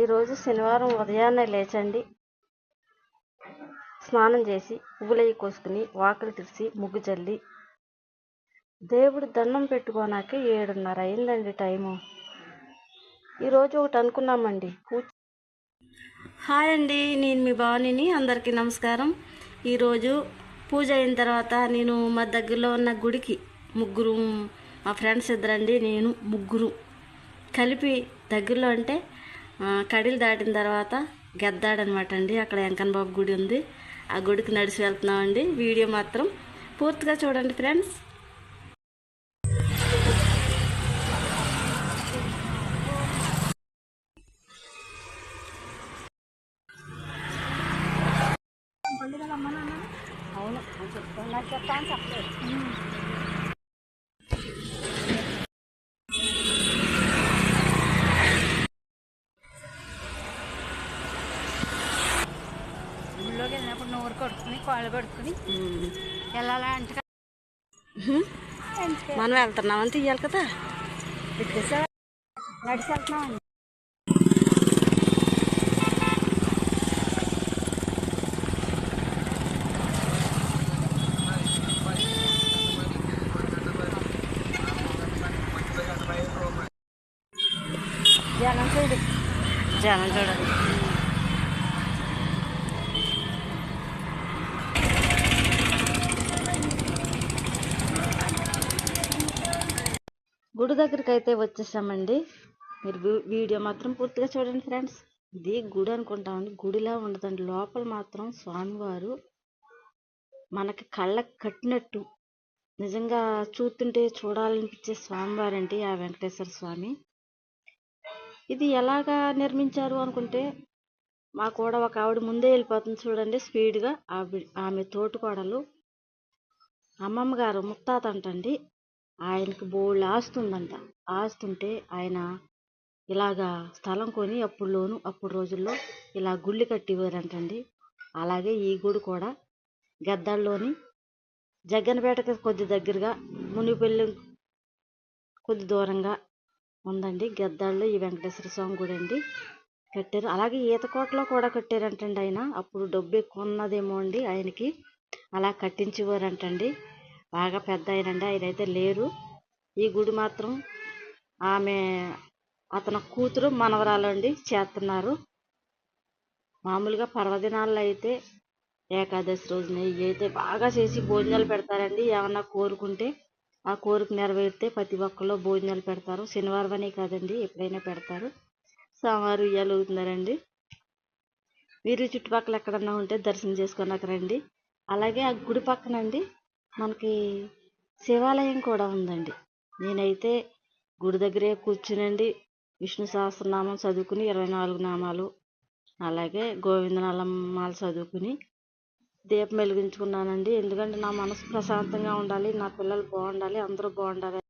ఈరోజు శనివారం ఉదయాన్నే లేచండి. స్నానం చేసి పువ్వులయ్యి కోసుకుని వాకిలి తెరిచి ముగ్గు చల్లి దేవుడు దండం పెట్టుకోనాక ఏడున్నర అయిందండి టైము. ఈరోజు ఒకటి అనుకున్నామండి. హాయ్ అండి నేను మీ భావనిని అందరికీ నమస్కారం. ఈరోజు పూజ అయిన తర్వాత నేను మా దగ్గరలో ఉన్న గుడికి ముగ్గురు మా ఫ్రెండ్స్ ఇద్దరండి నేను ముగ్గురు కలిపి దగ్గరలో అంటే కడీలు దాటిన తర్వాత గెద్దాడనమాట అండి. అక్కడ వెంకన్న బాబు గుడి ఉంది. ఆ గుడికి నడిచి వెళ్తున్నామండి. వీడియో మాత్రం పూర్తిగా చూడండి ఫ్రెండ్స్. అవును చెప్తాను చెప్పలేదు. వెళ్ళినప్పుడు నోరు కొడుకుని కాళ్ళు కొడుకుని వెళ్ళాలా అంటే మనం వెళ్తున్నామని తీయాలి కదా. నడిచి వెళ్తున్నామండి జనం చూడు. జనం చూడండి. గుడి దగ్గరికి అయితే వచ్చేసామండి. మీరు వీడియో మాత్రం పూర్తిగా చూడండి ఫ్రెండ్స్. ఇది గుడి అనుకుంటామండి గుడిలా ఉండదండి. లోపల మాత్రం స్వామివారు మనకి కళ్ళకు కట్టినట్టు నిజంగా చూస్తుంటే చూడాలనిపించే స్వామివారండి ఆ వెంకటేశ్వర స్వామి. ఇది ఎలాగా నిర్మించారు అనుకుంటే మా కూడా ఒక ఆవిడ ముందే వెళ్ళిపోతుంది చూడండి స్పీడ్గా. ఆవిడ ఆమె తోటికోడలు అమ్మమ్మ గారు ముత్తాత అంటండి. ఆయనకి బోళ్ళు ఆస్తుందంట. ఆస్తుంటే ఆయన ఇలాగా స్థలం కొని అప్పుడులోను అప్పుడు రోజుల్లో ఇలా గుళ్ళు కట్టివారంటండి అలాగే ఈ గుడి కూడా గద్దాల్లోని జగ్గనపేటకి కొద్ది దగ్గరగా మునిపల్లి కొద్ది దూరంగా ఉందండి. గద్దాల్లో ఈ వెంకటేశ్వర స్వామి గుడి అండి. కట్టారు. అలాగే ఈతకోటలో కూడా కట్టారంటండి ఆయన. అప్పుడు డబ్బు ఎక్కువ ఉన్నదేమో అండి ఆయనకి. అలా కట్టించేవారంటండి బాగా పెద్ద ఆయనండి ఆయన అయితే లేరు. ఈ గుడి మాత్రం ఆమె అతని కూతురు మనవరాలండి చేస్తున్నారు మామూలుగా పర్వదినాల్లో అయితే ఏకాదశి రోజున ఇవి అయితే బాగా చేసి భోజనాలు పెడతారండి. ఏమన్నా కోరుకుంటే ఆ కోరిక నెరవేరితే ప్రతి ఒక్కళ్ళు భోజనాలు పెడతారు. శనివారం అనే కాదండి ఎప్పుడైనా పెడతారు. సోమవారం ఉయ్యాలు అవుతున్నారండి మీరు చుట్టుపక్కల ఎక్కడన్నా ఉంటే దర్శనం చేసుకున్నాక రండి అలాగే ఆ గుడి పక్కనండి మనకి శివాలయం కూడా ఉందండి. నేనైతే గుడి దగ్గరే కూర్చునండి. విష్ణు సహస్రనామం చదువుకుని ఇరవై నాలుగు నామాలు అలాగే గోవిందనామాలు చదువుకుని దీపం వెలిగించుకున్నానండి. ఎందుకంటే నా మనసు ప్రశాంతంగా ఉండాలి నా పిల్లలు బాగుండాలి అందరూ బాగుండాలి